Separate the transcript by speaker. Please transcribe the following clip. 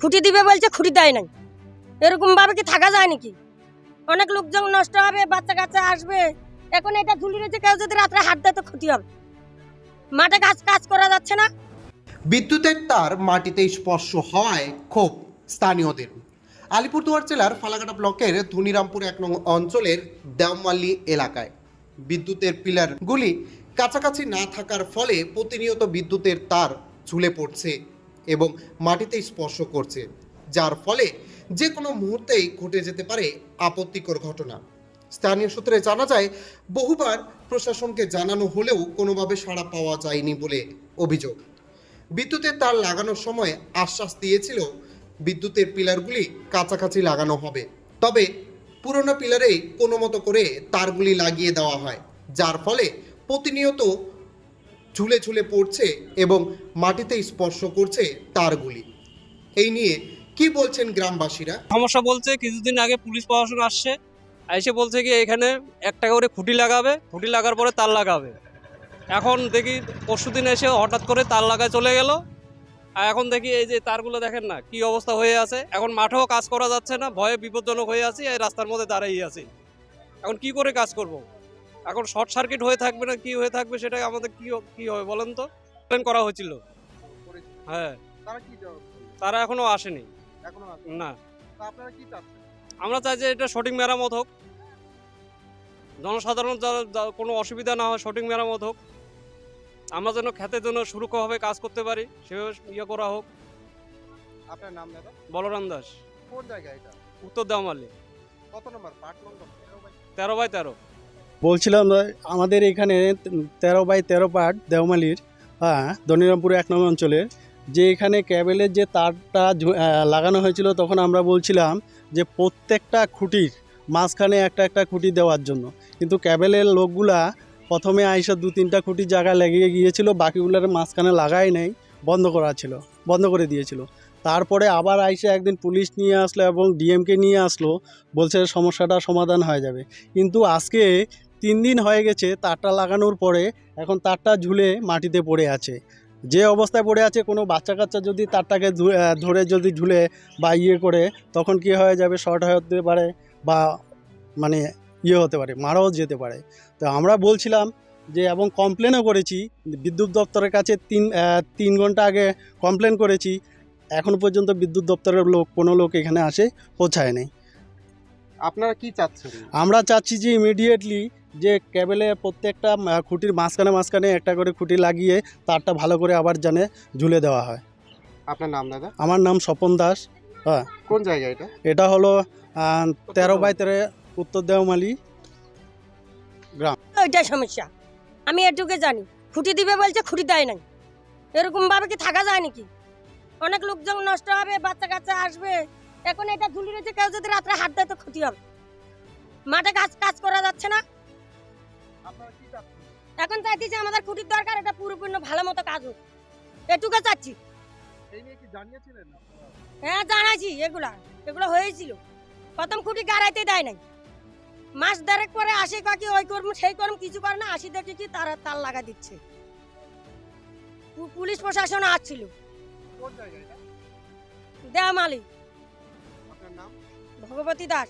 Speaker 1: খুঁটি দিবে বলছে, খুঁটি দেয় নাই। এরকম ভাবে কি থাকা যায় নাকি? অনেক লোকজন নষ্ট হবে, বাচ্চা কাচ্চা আসবে। এখন এটা ঝুলি রয়েছে, কেউ যদি রাত্রে হাত দেয় তো ক্ষতি হবে। মাঠে কাজ কাজ করা যাচ্ছে না।
Speaker 2: বিদ্যুতের তার মাটিতে স্পর্শ হওয়ায় ক্ষোভ স্থানীয়দের। আলিপুরদুয়ার জেলার ফালাকাটা ব্লকের ধুনিরামপুর এক নং অঞ্চলের দেওমালি এলাকায় বিদ্যুতের পিলারগুলি কাছাকাছি না থাকার ফলে প্রতিনিয়ত বিদ্যুতের তার ঝুলে পড়ছে। এবং মাটিতে স্পর্শ করছে, যার ফলে যে কোনো মুহূর্তেই ঘটে যেতে পারে আপত্তিকর ঘটনা। স্থানীয় সূত্রে জানা যায়, বহুবার প্রশাসনকে জানানো হলেও কোনোভাবে সাড়া পাওয়া যায়নি বলে অভিযোগ। বিদ্যুতের তার লাগানোর সময় আশ্বাস দিয়েছিল, বিদ্যুতের পিলারগুলি কাছাকাছি লাগানো হবে। তবে পুরনো পিলারেই কোনো মতো করে তারগুলি লাগিয়ে দেওয়া হয়, যার ফলে প্রতিনিয়ত ঝুলে ঝুলে পড়ছে এবং মাটিতে স্পর্শ করছে তারগুলি এই নিয়ে কি বলছেন গ্রামবাসীরা?
Speaker 3: সমস্যা বলছে, কিছুদিন আগে পুলিশ প্রশাসন আসছে, এসে বলছে কি এখানে এক টাকা করে খুঁটি লাগাবে, খুঁটি লাগার পরে তার লাগাবে। এখন দেখি পরশুদিন এসে হঠাৎ করে তার লাগায় চলে গেল। আর এখন দেখি এই যে তারগুলো দেখেন না, কি অবস্থা হয়ে আছে। এখন মাঠেও কাজ করা যাচ্ছে না, ভয়ে বিপজ্জনক হয়ে আছি, এই রাস্তার মধ্যে দাঁড়িয়ে আছি। এখন কি করে কাজ করব। এখন শর্ট সার্কিট হয়ে থাকবে না কি হয়ে থাকবে সেটা আমাদের কি কি হবে বলেন তো? প্ল্যান করা হয়েছিল। হ্যাঁ।
Speaker 4: তারা কি
Speaker 3: তারা এখনও আসেনি।
Speaker 4: এখনও
Speaker 3: না।
Speaker 4: তা আপনারা কি চাচ্ছেন?
Speaker 3: আমরা চাই যে এটা সঠিক মেরামত হোক। জনসাধারণ কোনো অসুবিধা না হয় সঠিক মেরামত হোক। আমরা যেন খেতের জন্য সুরক্ষাভাবে কাজ করতে পারি সেভাবে ইয়ে করা হোক।
Speaker 4: আপনার নাম দাদা?
Speaker 3: বলরাম দাস।
Speaker 4: কোন জায়গা এটা?
Speaker 3: উত্তর দেওয়ালি
Speaker 4: কত নম্বর? Part number? তেরো বাই
Speaker 3: তেরো।
Speaker 5: বলছিলাম আমাদের এখানে তেরো বাই তেরো পার্ট দেওমালির হ্যাঁ দনিরামপুর এক নম্বর অঞ্চলের যে এখানে ক্যাবেলের যে তারটা লাগানো হয়েছিল, তখন আমরা বলছিলাম যে প্রত্যেকটা খুঁটির মাঝখানে একটা একটা খুঁটি দেওয়ার জন্য। কিন্তু ক্যাবেলের লোকগুলা প্রথমে আইসা দু তিনটা খুঁটির জায়গায় লেগে গিয়েছিল, বাকিগুলোর মাঝখানে লাগাই নেই, বন্ধ করা ছিল, বন্ধ করে দিয়েছিল। তারপরে আবার আইসা একদিন পুলিশ নিয়ে আসলো এবং ডিএমকে নিয়ে আসলো, বলছে সমস্যাটা সমাধান হয়ে যাবে। কিন্তু আজকে তিন দিন হয়ে গেছে তারটা লাগানোর পরে এখন তারটা ঝুলে মাটিতে পড়ে আছে। যে অবস্থায় পড়ে আছে কোনো বাচ্চা কাচ্চা যদি তারটাকে ধরে যদি ঝুলে বা ইয়ে করে তখন কি হয়ে যাবে? শর্ট হয়ে হতে পারে বা মানে ইয়ে হতে পারে মারাও যেতে পারে। তো আমরা বলছিলাম যে এবং কমপ্লেনও করেছি বিদ্যুৎ দপ্তরের কাছে তিন তিন ঘণ্টা আগে কমপ্লেন করেছি। এখনও পর্যন্ত বিদ্যুৎ দপ্তরের লোক কোনো লোক এখানে আসে পৌঁছায় নেই
Speaker 4: আপনারা কি চাচ্ছেন?
Speaker 5: আমরা চাচ্ছি যে ইমিডিয়েটলি যে কেবেলে প্রত্যেকটা খুঁটির মাঝখানে মাঝখানে একটা করে খুঁটি লাগিয়ে তারটা ভালো করে আবার জানে ঝুলে দেওয়া হয়।
Speaker 4: আপনার নাম দাদা?
Speaker 5: আমার নাম স্বপন দাস হ্যাঁ।
Speaker 4: কোন জায়গা এটা?
Speaker 5: এটা হলো তেরো বাই তেরো উত্তর দেওমালি
Speaker 1: ওইটাই সমস্যা। আমি এটুকু জানি। খুঁটি দিবে বলছে খুঁটি দেয় নাই। এরকম ভাবে কি থাকা যায় নাকি? অনেক লোকজন নষ্ট হবে বাচ্চা কাচ্চা আসবে। এখন এটা ঝুলি রয়েছে কেউ যদি রাত্রে হাত দেয় তো ক্ষতি হবে। মাঠে কাজ কাজ করা যাচ্ছে খুঁটির দরকার এটা পুরোপূর্ণ ভালো মতো কাজ হোক। এটুকু চাচ্ছি? হ্যাঁ জানাইছি এগুলা এগুলো হয়েছিল। প্রথম খুঁটি গাড়াইতে দেয় নাই। মাস দেড়েক পরে আসে কাকি ওই করম সেই করম কিছু করে না আসি দেখি কি তারা তার লাগা দিচ্ছে। পুলিশ প্রশাসন আসছিল।
Speaker 4: নাম?
Speaker 1: ভগবতী দাস।